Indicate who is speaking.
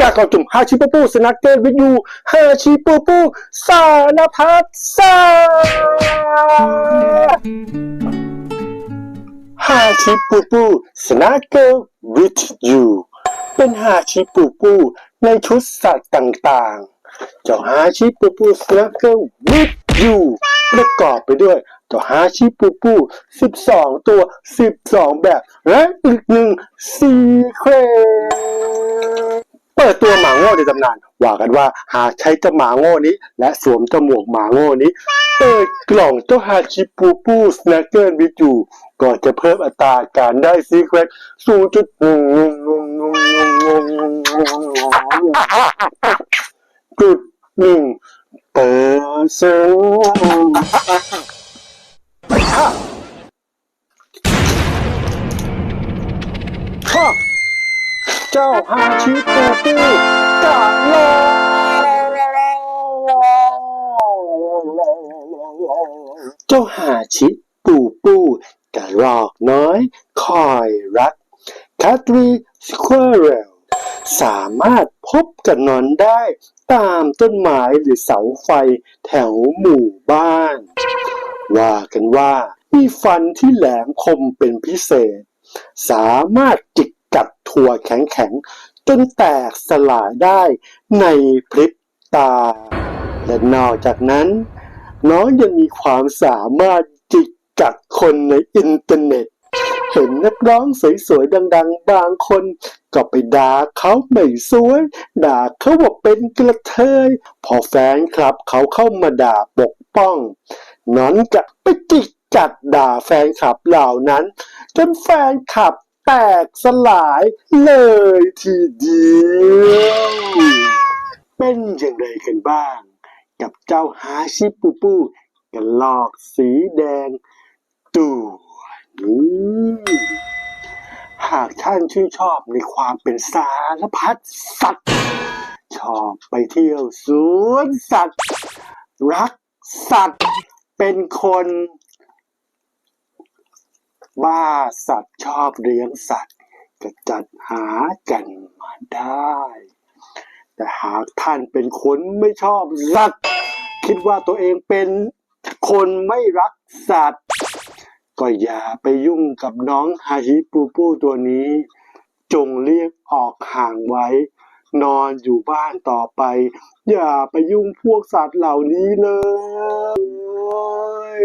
Speaker 1: กาเข้าจุ่มฮาชิปูปูสนักเกอร์วิยูฮาชิปูปูสารพัดซาฮาชิปูปูสนักเกอร์วิยูเป็นฮาชิปูปูในชุดสัตว์ต่างๆ เจ้าฮาชิปูปูสนักเกอร์วิยูประกอบไปด้วยเจ้าฮาชิปูปู 12 ตัว 12 แบบ และอีกหนึ่งซีเครต ตัวหมาโง่ในตำนานว่ากันว่าหากใช้เจ้าหมาโง่นี้ และสวมเจ้าหมวกหมาโง่นี้ เปิดกล่องเจ้าฮาชิปูปูสแนกเกิลวิจูก่อนจะเพิ่มอัตราการได้ซีเควนต์สูงจุดหนึ่งหนึ่งหนึ่งหนึ่งหนึ่งหนึ่งหนึ่งจุดหนึ่งเปอร์เซ็นต์ จ้าฮาชิปูปูกโลเจ้าฮาชิปูปูกะรอกน้อย คอยรักคาตรีสควอเรลสามารถพบกันนอนได้ตามต้นไม้หรือเสาไฟแถวหมู่บ้าน ว่ากันว่ามีฟันที่แหลมคมเป็นพิเศษ สามารถจิก กัดถั่วแข็งๆ จนแตกสลายได้ในพริบตา และนอกจากนั้น น้องยังมีความสามารถจิกกัดคนในอินเทอร์เน็ต เห็นนักร้องสวยๆ ดังๆ บางคนก็ไปด่าเขาไม่สวย ด่าเขาว่าเป็นกระเทย พอแฟนคลับเขาเข้ามาด่าปกป้อง น้อนจะไปจิกกัดด่าแฟนคลับเหล่านั้น จนแฟนคลับ แตกสลายเลยทีเดียว เป็นอย่างไรกันบ้าง กับเจ้าฮาชิปูปูกระลอกสีแดงตัวนี้หากท่านชื่นชอบในความเป็นสารพัดสัตว์ ชอบไปเที่ยวสวนสัตว์ รักสัตว์ เป็นคน บ้าสัตว์ชอบเลี้ยงสัตว์ก็จัดหากันมาได้ แต่หากท่านเป็นคนไม่ชอบสัตว์คิดว่าตัวเองเป็นคนไม่รักสัตว์ ก็อย่าไปยุ่งกับน้องฮาฮิปูปูตัวนี้ จงเรียกออกห่างไว้ นอนอยู่บ้านต่อไป อย่าไปยุ่งพวกสัตว์เหล่านี้เลย